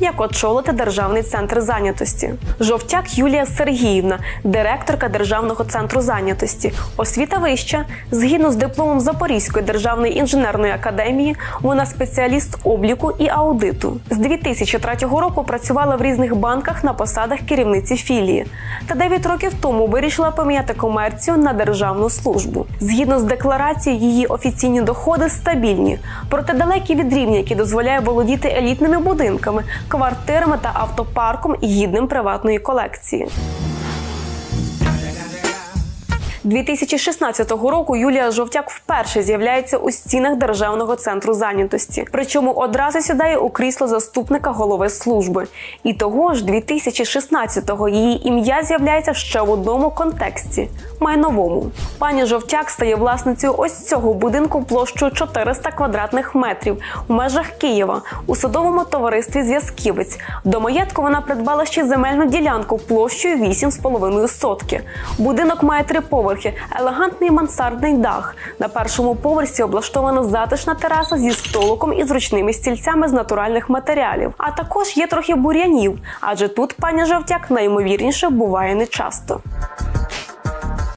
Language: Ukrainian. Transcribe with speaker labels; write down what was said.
Speaker 1: як очолити державний центр зайнятості. Жовтяк Юлія Сергіївна, директорка державного центру зайнятості, освіта вища. Згідно з дипломом Запорізької державної інженерної академії, вона спеціаліст обліку і аудиту. З 2003 року працювала в різних банках на посадах керівниці філії. Та 9 років тому вирішила поміняти комерцію на державну службу. Згідно з декларацією, її офіційні доходи стабільні, проте далекі від рівня, який дозволяє володіти елітними будинками, квартирами та автопарком гідним приватної колекції. 2016 року Юлія Жовтяк вперше з'являється у стінах державного центру зайнятості. Причому одразу сідає у крісло заступника голови служби. І того ж 2016-го її ім'я з'являється ще в одному контексті майновому. Пані Жовтяк стає власницею ось цього будинку площею 400 квадратних метрів у межах Києва у садовому товаристві Зв'язківець. До маєтку вона придбала ще земельну ділянку площею 8,5 сотки. Будинок має три поверхи, елегантний мансардний дах. На першому поверсі облаштована затишна тераса зі столиком і зручними стільцями з натуральних матеріалів. А також є трохи бур'янів, адже тут пані Жовтяк найімовірніше буває нечасто.